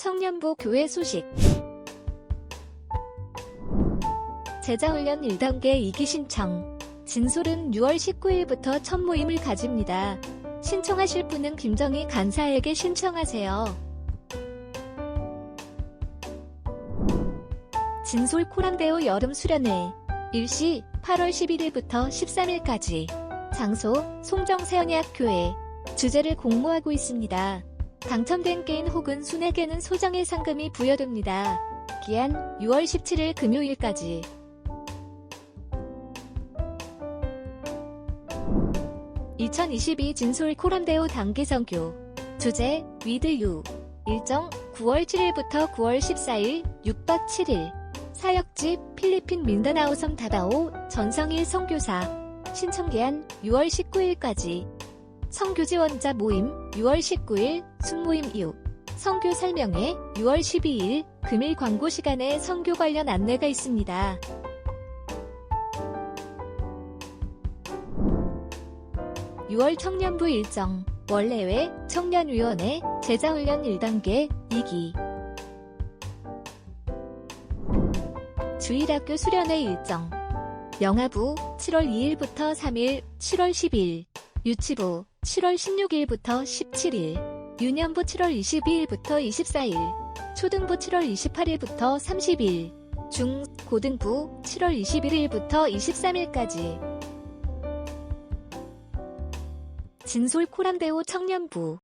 청년부 교회 소식 제자훈련 1단계 2기 신청 진솔은 6월 19일부터 첫 모임을 가집니다. 신청하실 분은 김정희 간사에게 신청하세요. 진솔 코람데오 여름 수련회 일시 8월 11일부터 13일까지 장소 송정세연의학교에 주제를 공모하고 있습니다. 당첨된 개인 혹은 순회계는 소정의 상금이 부여됩니다. 기한 6월 17일 금요일까지. 2022 진솔 코람데오 단기성교. 주제 위드유. 일정 9월 7일부터 9월 14일 6박 7일. 사역지 필리핀 민다나오 섬 다바오 전성일 선교사. 신청 기한 6월 19일까지 성교 지원자 모임 6월 19일 순모임 이후 성교 설명회 6월 12일 금일 광고 시간에 성교 관련 안내가 있습니다. (6월) 청년부 일정 원래회 청년위원회 제자훈련 1단계 2기 주일학교 수련회 일정 영아부 7월 2일부터 3일 7월 10일 유치부 7월 16일부터 17일 유년부 7월 22일부터 24일 초등부 7월 28일부터 30일 중 고등부 7월 21일부터 23일까지. 진솔 코람데오 청년부